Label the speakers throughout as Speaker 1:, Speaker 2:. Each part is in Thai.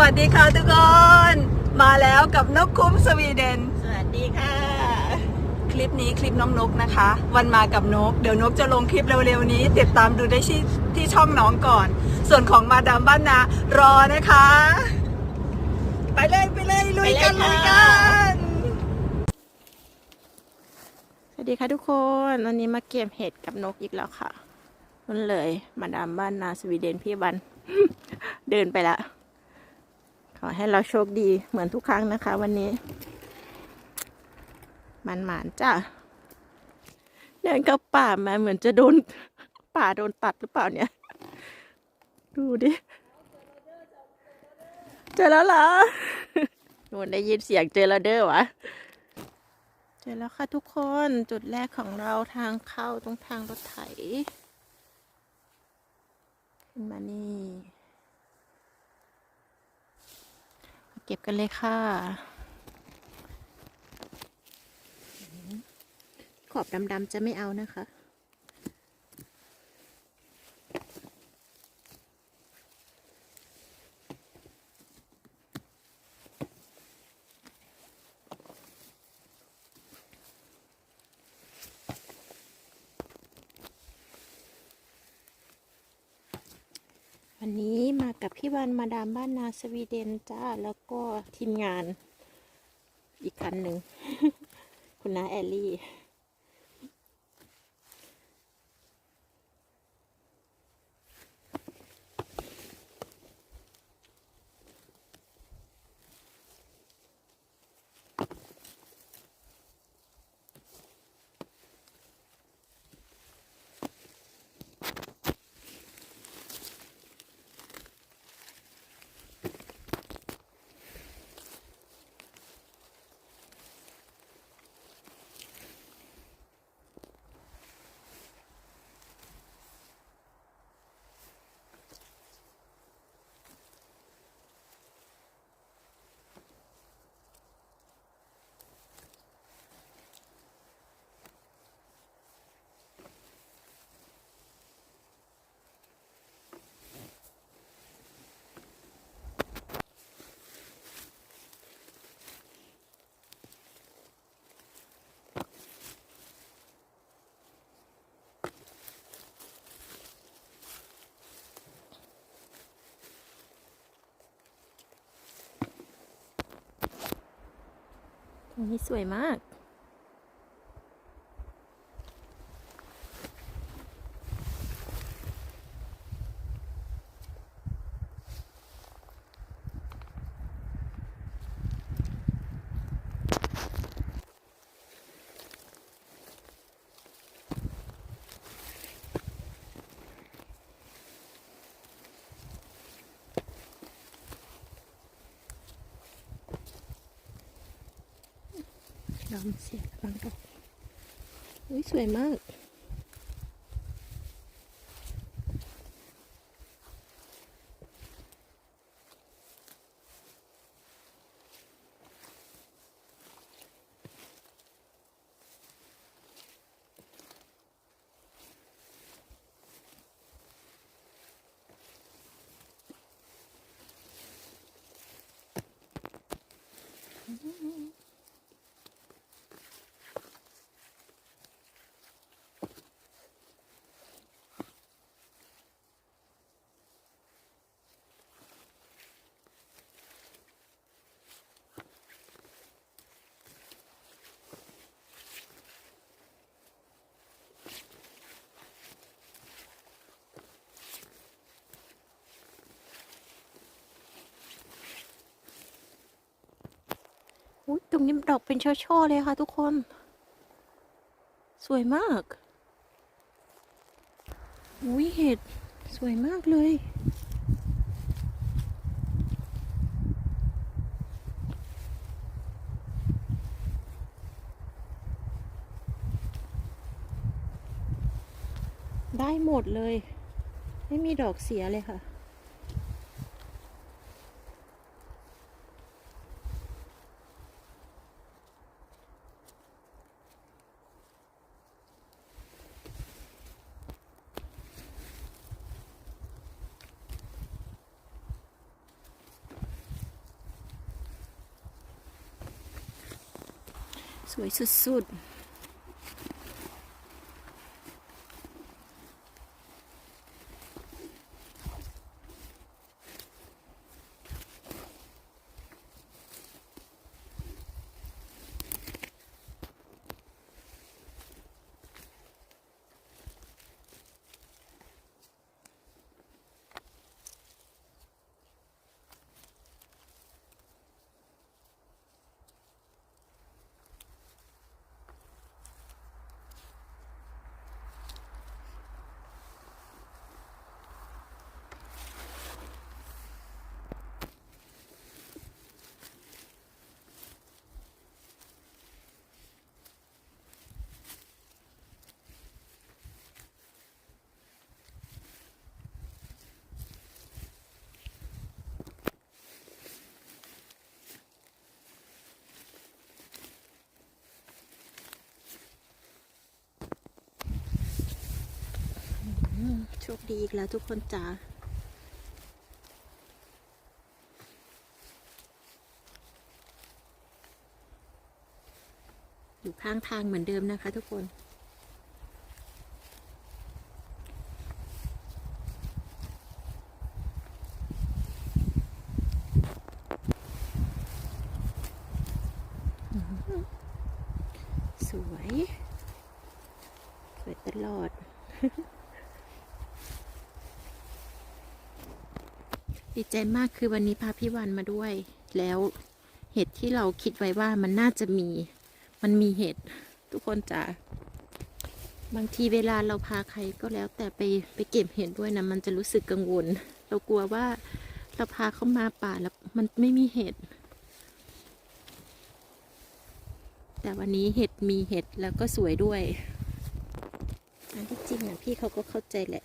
Speaker 1: วัสดีค่ะทุกคน มาแล้วกับนกคุ้มสวีเดน
Speaker 2: สวัสดีค่ะ
Speaker 1: คลิปนี้คลิปน้องนกนะคะ วันมากับนก เดี๋ยวนกจะลงคลิปเร็วๆนี้ ติดตามดูได้ที่ที่ช่องน้องก่อน ส่วนของมาดามบ้านนารอนะคะ ไปเลยไปเลยลุยกัน
Speaker 2: ไป
Speaker 1: ลุ
Speaker 2: เลยย
Speaker 1: กั
Speaker 2: ค่ะ
Speaker 1: น
Speaker 2: สวัสดีค่ะทุกคนวันนี้มาเก็บเห็ดกับนกอีกแล้วค่ะนั่นเลย มาดามบ้านนาสวีเดนพี่บัน เดินไปละ ขอให้เราโชคดีเหมือนทุกครั้งนะคะ วันนี้ มันหมานจ้ะเดินเข้าป่ามาเหมือนจะโดนป่าโดนตัดหรือเปล่าเนี่ย ดูดิ เจอแล้วเหรอนูนได้ยินเสียงเจอแล้วเด้อวะเจอแล้วค่ะทุกคนจุดแรกของเราทางเข้าตรงทางรถไถ ขึ้นมานี่มา เก็บกันเลยค่ะ ขอบดำๆจะไม่เอานะคะ วันนี้มากับพี่วันมาดามบ้านนาสวีเดนจ้า แล้วก็ทีมงานอีกคันหนึ่ง คุณน้าแอลลี่ ตรงนี้สวยมาก ดำเสียบังกอกอุ้ยสวยมาก อุ้ยตรงนี้ดอกเป็นช่อๆเลยค่ะทุกคน สวยมาก อุ้ยเห็ด สวยมากเลย ได้หมดเลย ไม่มีดอกเสียเลยค่ะ สวยสุดๆ โชคดีอีกแล้วทุกคนจ๋าอยู่ข้างทางเหมือนเดิมนะคะทุกคน สวย สวยตลอด ดี ใจมากคือวันนี้พาพี่วันมาด้วย แล้วเห็ดที่เราคิดไว้ว่ามันน่าจะมี มันมีเห็ดทุกคนจ๋าบางทีเวลาเราพาใครก็แล้ว แต่ไปไปเก็บเห็ดด้วยนะมันจะรู้สึกกังวล เรากลัวว่าเราพาเขามาป่าแล้วมันไม่มีเห็ดแต่วันนี้เห็ดมีเห็ดแล้วก็สวยด้วยอันที่จริงนะพี่เขาก็เข้าใจแหละ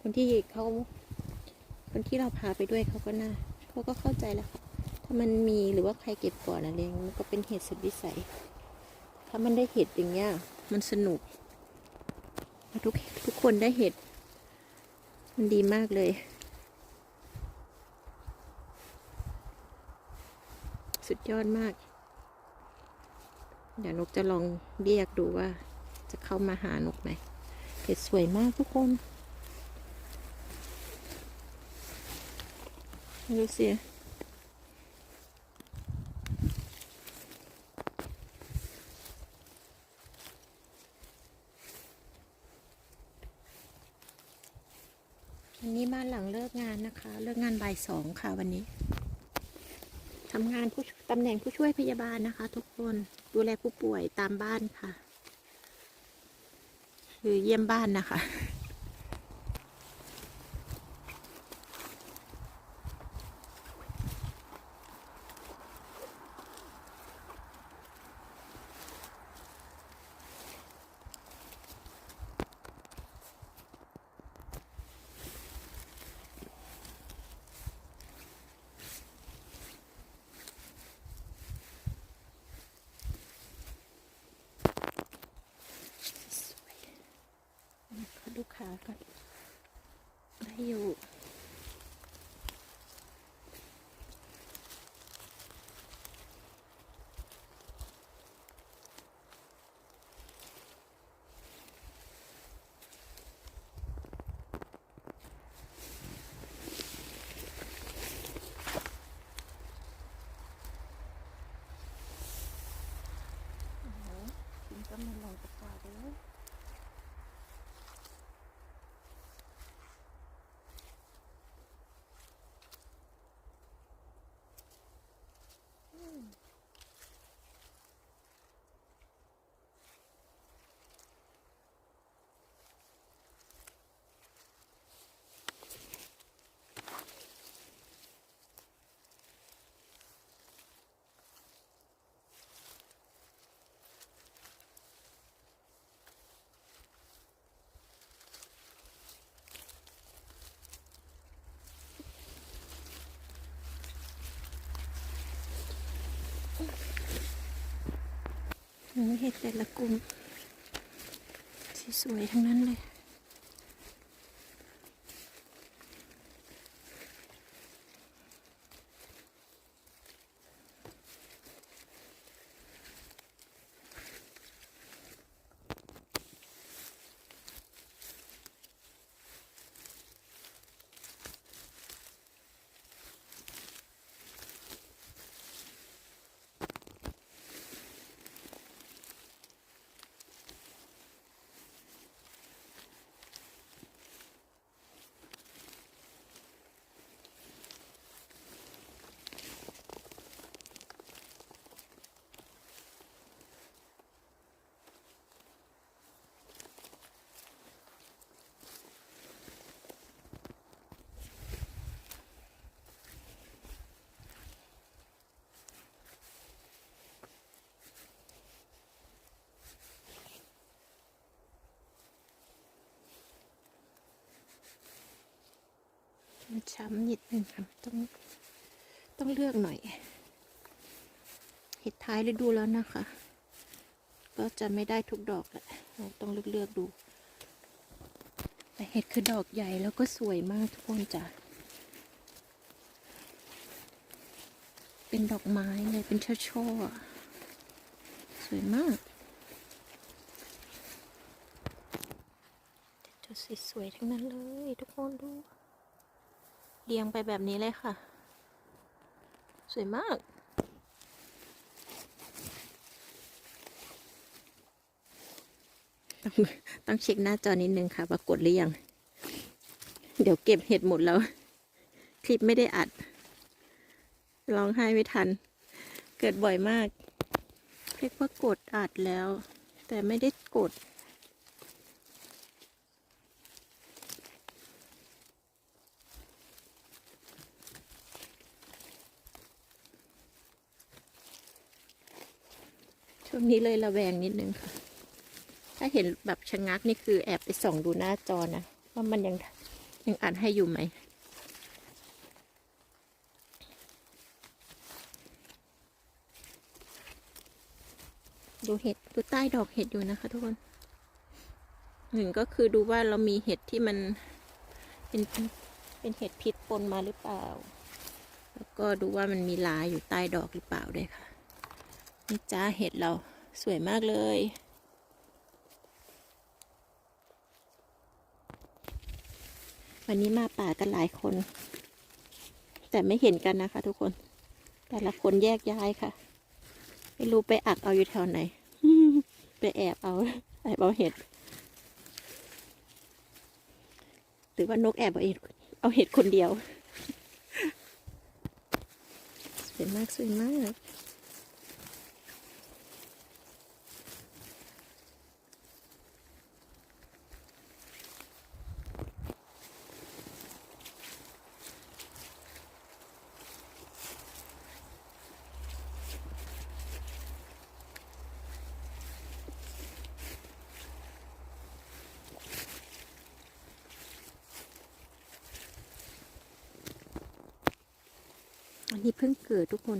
Speaker 2: คนที่เขา คนที่เราพาไปด้วยเขาก็น่าเขาก็เข้าใจแล้วค่ะถ้ามันมีหรือว่าใครเก็บก่อนอะไรเงี้ยมันก็เป็นเหตุสุดวิสัย ถ้ามันได้เห็ดอย่างเงี้ยมันสนุกทุกทุกคนได้เห็ด มันดีมากเลย สุดยอดมาก เดี๋ยวนกจะลองเรียกดูว่าจะเข้ามาหานกไหมเห็ดสวยมากทุกคน ดูสิวันนี้บ้านหลังเลิกงานนะคะ เลิกงานบ่ายสองค่ะวันนี้ทำงานผู้ตำแหน่งผู้ช่วยพยาบาลนะคะ ทุกคนดูแลผู้ป่วยตามบ้านค่ะ คือเยี่ยมบ้านนะคะ เห็ดแต่ละกลุ่มสวยๆทั้งนั้นเลย มันช้ำนิดนึงค่ะต้องต้องเลือกหน่อย เห็ดท้ายฤดูแล้วนะคะ ก็จะไม่ได้ทุกดอกแหละต้องเลือกเลือกดู แต่เห็ดคือดอกใหญ่แล้วก็สวยมากทุกคนจ้ะเป็นดอกไม้เลยเป็นช่อช่อๆสวยมากจะสวยๆทั้งนั้นเลย ทุกคนดู เรียงไปแบบนี้เลยค่ะ สวยมาก ต้องต้องเช็คหน้าจอนิดนึงค่ะว่ากดหรือยัง เดี๋ยวเก็บเห็ดหมดแล้ว คลิปไม่ได้อัด ร้องไห้ไม่ทัน เกิดบ่อยมากเรียกว่ากดอัดแล้ว แต่ไม่ได้กด ช่วงนี้เลยระแวงนิดนึงค่ะ ถ้าเห็นแบบชะงักนี่คือแอบไปส่องดูหน้าจอนะว่ามันยังยังอ่านให้อยู่ไหมดูเห็ดดูใต้ดอกเห็ดอยู่นะคะทุกคนหนึ่งก็คือดูว่าเรามีเห็ดที่มันเป็นเป็นเห็ดพิษปนมาหรือเปล่า แล้วก็ดูว่ามันมีลายอยู่ใต้ดอกหรือเปล่าด้วยค่ะ นี่จ้าเห็ดเราสวยมากเลย วันนี้มาป่ากันหลายคน แต่ไม่เห็นกันนะคะทุกคน แต่ละคนแยกย้ายค่ะ ไม่รู้ไปอักเอาอยู่แถวไหน ไปแอบเอาแอบเอาเห็ด หรือว่านกแอบเอาเห็ดเอาเห็ดคนเดียวสวยมากสวยมาก ที่เพิ่งเกิดทุกคน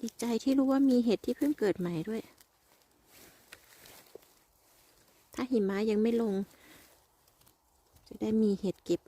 Speaker 2: ดีใจที่รู้ว่ามีเห็ดที่เพิ่งเกิดใหม่ด้วย ถ้าหิมะยังไม่ลง จะได้มีเห็ดเก็บ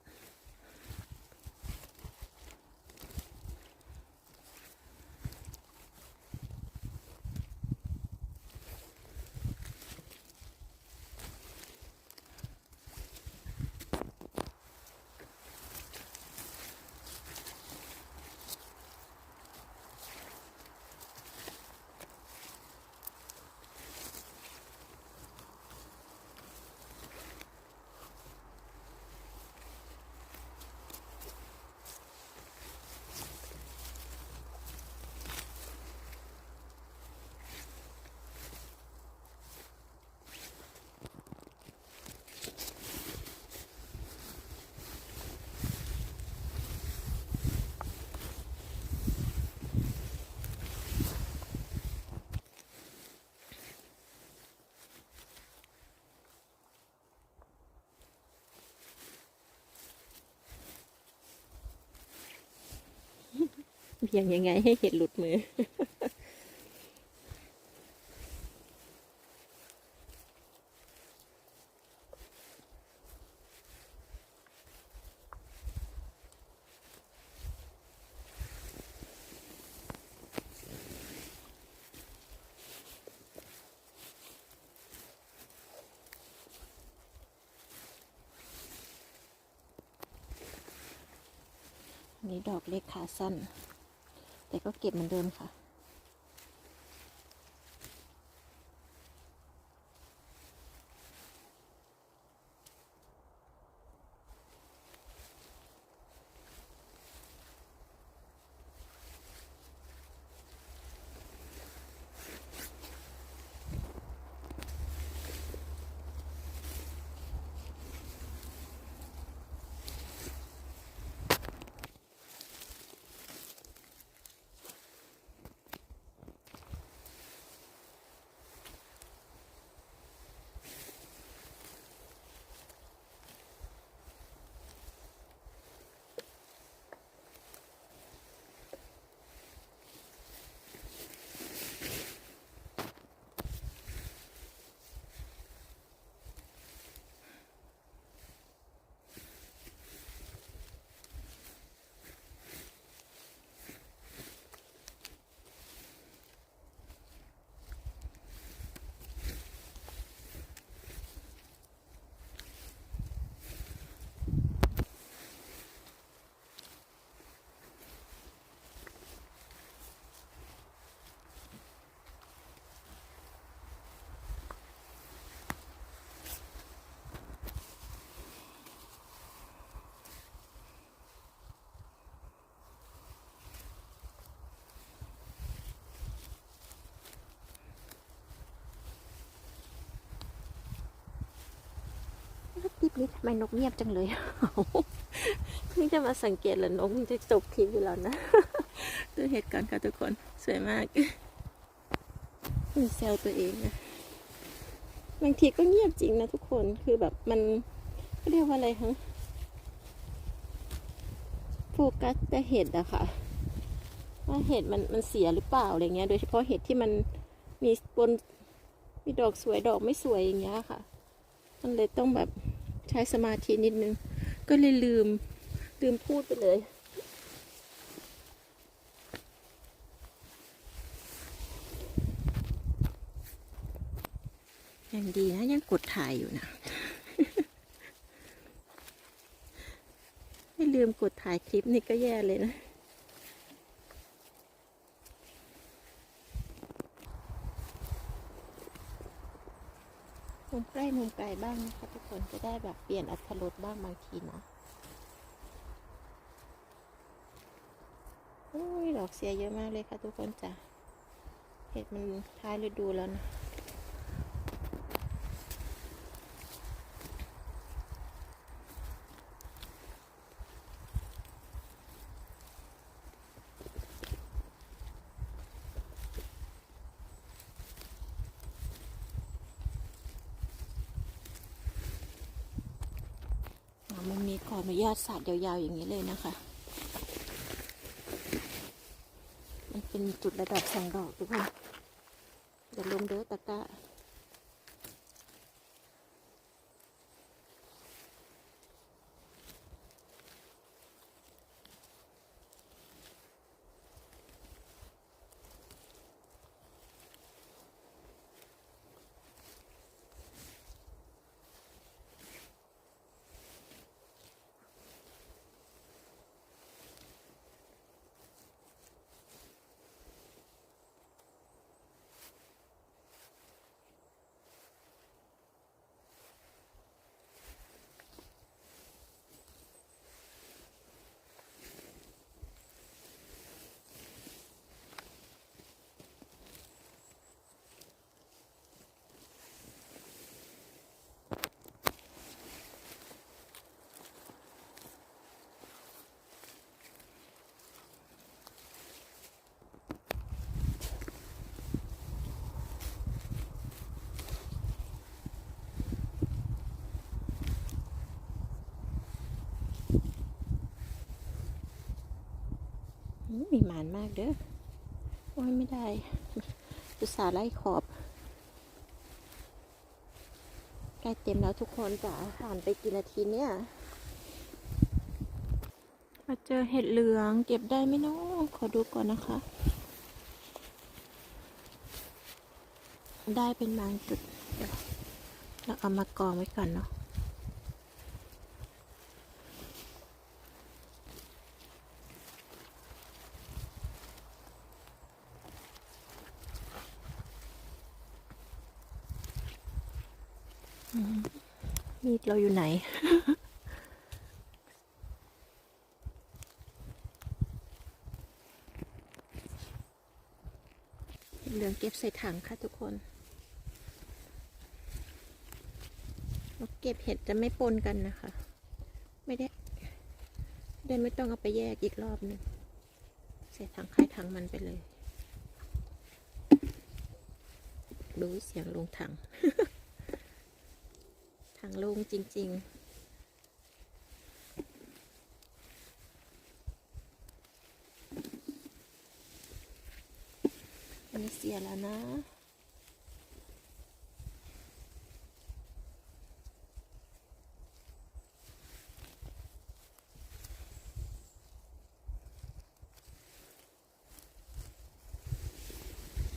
Speaker 2: เบี่ยงยังไงให้เห็ดหลุดมืออันนี้ดอกเล็กขาสั้น แต่ก็เก็บเหมือนเดิมค่ะ ลิปนี้ทำไมนกเงียบจังเลยเพิ่งจะมาสังเกตแล้วนกมันจะจบคลิปอยู่แล้วนะดูเหตุการณ์ค่ะทุกคนสวยมากมีเซลตัวเองนะบางทีก็เงียบจริงนะทุกคนคือแบบมันเขาเรียกว่าอะไรฮะโฟกัสแต่เห็ดอะค่ะ ว่าเห็ดมันมันเสียหรือเปล่าอะไรเงี้ย โดยเฉพาะเห็ดที่มันมีปนมีดอกสวยดอกไม่สวยอย่างเงี้ยค่ะ มันเลยต้องแบบ ใช้สมาธินิดนึง ก็เลยลืม ลืมพูดไปเลยยังดีนะ ยังกดถ่ายอยู่นะ ไม่ลืมกดถ่ายคลิปนี่ก็แย่เลยนะ มุมใกล้มุมไกลบ้างนะคะทุกคนจะได้แบบเปลี่ยนอัตรสบ้างบางทีนะโอ้ยดอกเสียเยอะมากเลยค่ะทุกคนจ้ะเห็ดมันท้ายฤดูแล้วนะ นี้ขออนุญาตสาดยาวๆอย่างนี้เลยนะคะ มันเป็นจุดระดับสองดอกทุกคนเดี๋ยวลงเด้อตะกร้า มีหมานมากเด้อ โอ้ยไม่ได้อุตส่าห์ไล่ขอบใกล้เต็มแล้วทุกคนจ๋าผ่านไปกี่นาทีเนี่ย มาเจอเห็ดเหลืองเก็บได้ไหมเนาะขอดูก่อนนะคะ ได้เป็นบางจุดเดี๋ยวเราเอามากองไว้ก่อนเนาะ มีด เราอยู่ไหน เหลืองเก็บใส่ถังค่ะทุกคนเราเก็บเห็ดจะไม่ปนกันนะคะ ไม่ได้เดนไม่ต้องเอาไปแยกอีกรอบหนึ่งใส่ถังใครถังมันไปเลย ดูเสียงลงถัง ถังลงจริง ๆอันนี้เสียแล้วนะ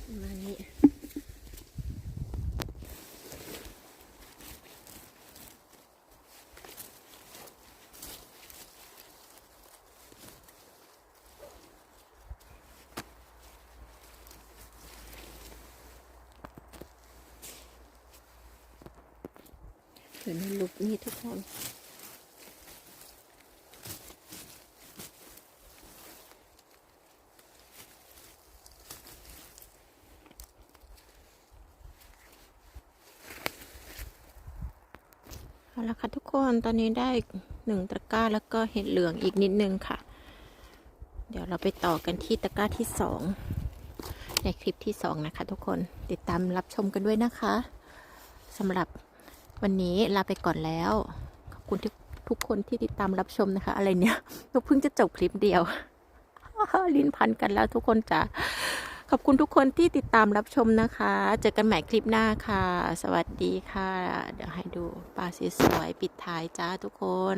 Speaker 2: ประมาณนี้ อยู่ในลุกนี่ทุกคนเอาละค่ะทุกคนตอนนี้ได้หนึ่งตะกร้าแล้วก็เห็ดเหลืองอีกนิดนึงค่ะ เดี๋ยวเราไปต่อกันที่ตะกร้าที่สองในคลิปที่สองนะคะทุกคนติดตามรับชมกันด้วยนะคะสำหรับ วันนี้ลาไปก่อนแล้ว ขอบคุณทุกทุกคนที่ติดตามรับชมนะคะ อะไรเนี่ยเราเพิ่งจะจบคลิปเดียว ลิ้นพันกันแล้วทุกคนจ้ะขอบคุณทุกคนที่ติดตามรับชมนะคะ เจอกันใหม่คลิปหน้าค่ะ สวัสดีค่ะ เดี๋ยวให้ดูปลาสวยๆปิดท้ายจ้าทุกคน